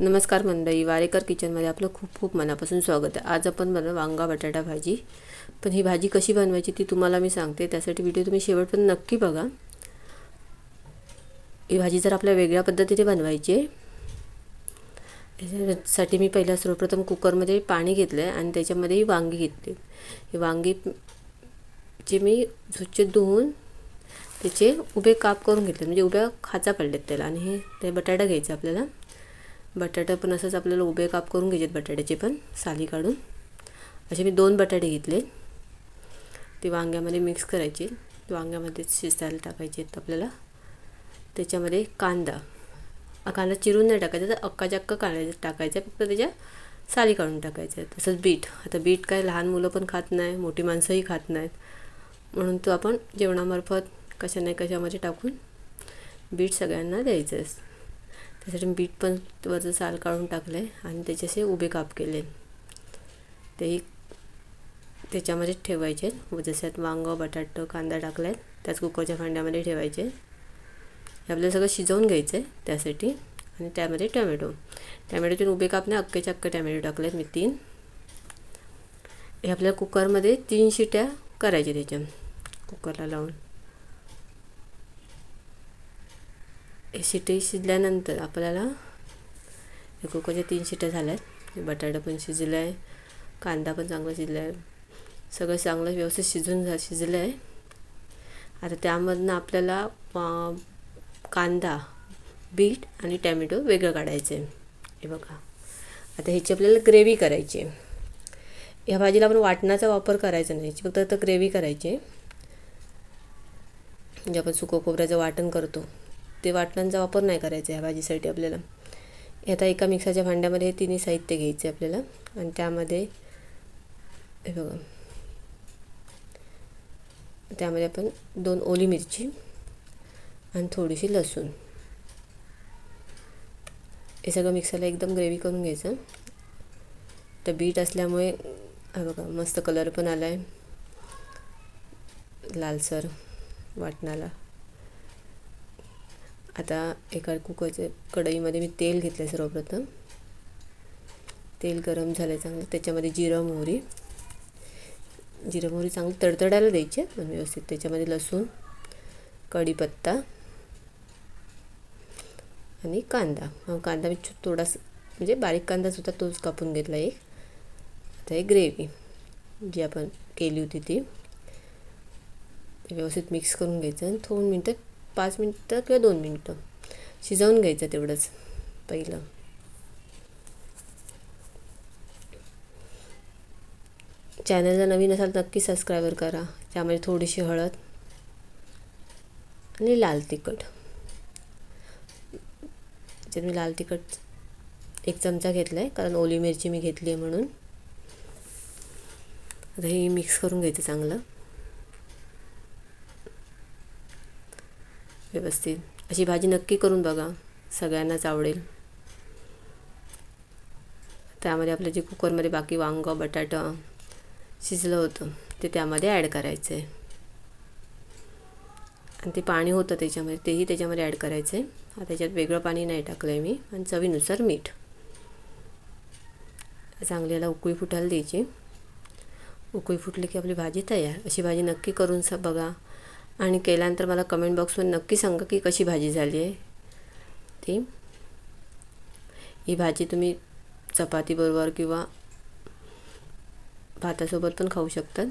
नमस्कार मंडळी वारेकर किचनमध्ये आपलं खूप खूप मनापासून स्वागत आहे. आज आपण बनव वांगा बटाटा भाजी. पण ही भाजी कशी बनवायची ती तुम्हाला मी सांगते. त्यासाठी व्हिडिओ तुम्ही शेवटपर्यंत नक्की बघा. ही भाजी जर आपल्या वेगळ्या पद्धतीने बनवायची आहे याच्यासाठी मी पहिल्या सर्वप्रथम कुकरमध्ये पाणी घेतलं आहे आणि त्याच्यामध्येही वांगी घेतली. ही वांगी जे मी स्वच्छ धुवून त्याचे उभे काप करून घेतले. म्हणजे उभ्या खाचा पडलेत त्याला आणि हे ते बटाटा घ्यायचं आपल्याला. बटाटा पण असंच आपल्याला उभे काप करून घ्यायचे बटाट्याचे पण साली काढून. असे मी दोन बटाटे घेतले. ते वांग्यामध्ये मिक्स करायचे. वांग्यामध्ये शिजायला टाकायचे आहेत आपल्याला. त्याच्यामध्ये कांदा. कांदा चिरून नाही टाकायचा तर अक्का काढायचा टाकायचा. फक्त त्याच्या साली काढून टाकायचं. आहे तसंच बीट. आता बीट काय लहान मुलं पण खात नाही मोठी माणसंही खात नाहीत. म्हणून तो आपण जेवणामार्फत कशा नाही कशामध्ये टाकून बीट सगळ्यांना द्यायचं असतं त्यासाठी मी बीट पण वरचं साल काढून टाकलं आहे आणि त्याचे उभे काप केले. तेही त्याच्यामध्ये ठेवायचे. जसं वांगं बटाटं कांदा टाकला आहे त्याच कुकरच्या भांड्यामध्ये ठेवायचे. हे आपल्याला सगळं शिजवून घ्यायचं आहे त्यासाठी. आणि त्यामध्ये टॅमॅटो. टॅमॅटोतून उभे काप नाही अक्के टॅमॅटो टाकले आहेत मी तीन. हे आपल्याला कुकरमध्ये तीन शिट्या करायच्या त्याच्या. कुकरला लावून. शिटी शिजल्यानंतर आपल्याला हे कुकरच्या तीन शिट्या झाल्या आहेत बटाटा पण शिजलं आहे कांदा पण चांगला शिजला आहे सगळं चांगलं व्यवस्थित शिजून जा शिजलं आहे आता त्यामधनं आपल्याला कांदा बीट आणि टॅमॅटो वेगळं काढायचं. आहे हे बघा. आता ह्याची आपल्याला ग्रेव्ही करायची. आहे ह्या भाजीला आपण वाटणाचा वापर करायचा नाही. फक्त आता ग्रेव्ही करायची. आहे म्हणजे आपण सुकं खोबऱ्याचं वाटण करतो. ते वाटणांचा वापर नाही करायचा ह्या भाजीसाठी आपल्याला. आता एका मिक्सरच्या भांड्यामध्ये हे तिन्ही साहित्य घ्यायचे आपल्याला. आणि त्यामध्ये हे बघा. त्यामध्ये आपण दोन ओली मिरची आणि थोडीशी लसूण. हे सगळं मिक्सरला एकदम ग्रेव्ही करून घ्यायचं. तर बीट असल्यामुळे हा बघा मस्त कलर पण आला आहे लालसर वाटणाला आता एका कुकरच्या कढईमध्ये मी तेल घेतलं आहे सर्वप्रथम. तेल गरम झालं आहे चांगलं. त्याच्यामध्ये जिरं मोहरी. जिरं मोहरी चांगली तडतडायला द्यायची पण व्यवस्थित. त्याच्यामध्ये लसूण कढीपत्ता आणि कांदा. कांदा मी थोडासा म्हणजे बारीक कांदासुद्धा तोच कापून घेतला एक. आता एक ग्रेव्ही जी आपण केली होती ती. व्यवस्थित मिक्स करून घ्यायचं आणि दोन मिनटं पाच मिनटं किंवा दोन मिनटं. शिजवून घ्यायचं तेवढंच पहिलं. चॅनलला नवीन असाल नक्की सबस्क्रायबर करा त्यामध्ये थोडीशी हळद आणि लाल तिखट. त्याच्यात मी लाल तिखट एक चमचा घेतला आहे कारण ओली मिरची मी घेतली आहे म्हणून. आता हे मिक्स करून घ्यायचं चांगलं. व्यवस्थित. अशी भाजी नक्की करून बघा. सगळ्यांनाच आवडेल. त्यामध्ये आपलं जे कुकरमध्ये बाकी वांगं बटाटा शिजलं होतं ते त्यामध्ये ॲड करायचं आहे. आणि ते पाणी होतं त्याच्यामध्ये तेही त्याच्यामध्ये ॲड करायचं आहे. त्याच्यात वेगळं पाणी नाही टाकलं आहे मी आणि चवीनुसार मीठ. चांगली याला उकळी फुटायला द्यायची. उकळी फुटली की आपली भाजी तयार. अशी भाजी नक्की करून स बघा. आणि केल्यानंतर मला कमेंट बॉक्समध्ये नक्की सांगा की कशी भाजी झाली आहे. ती. ही भाजी तुम्ही चपातीबरोबर किंवा भातासोबत पण खाऊ शकतात.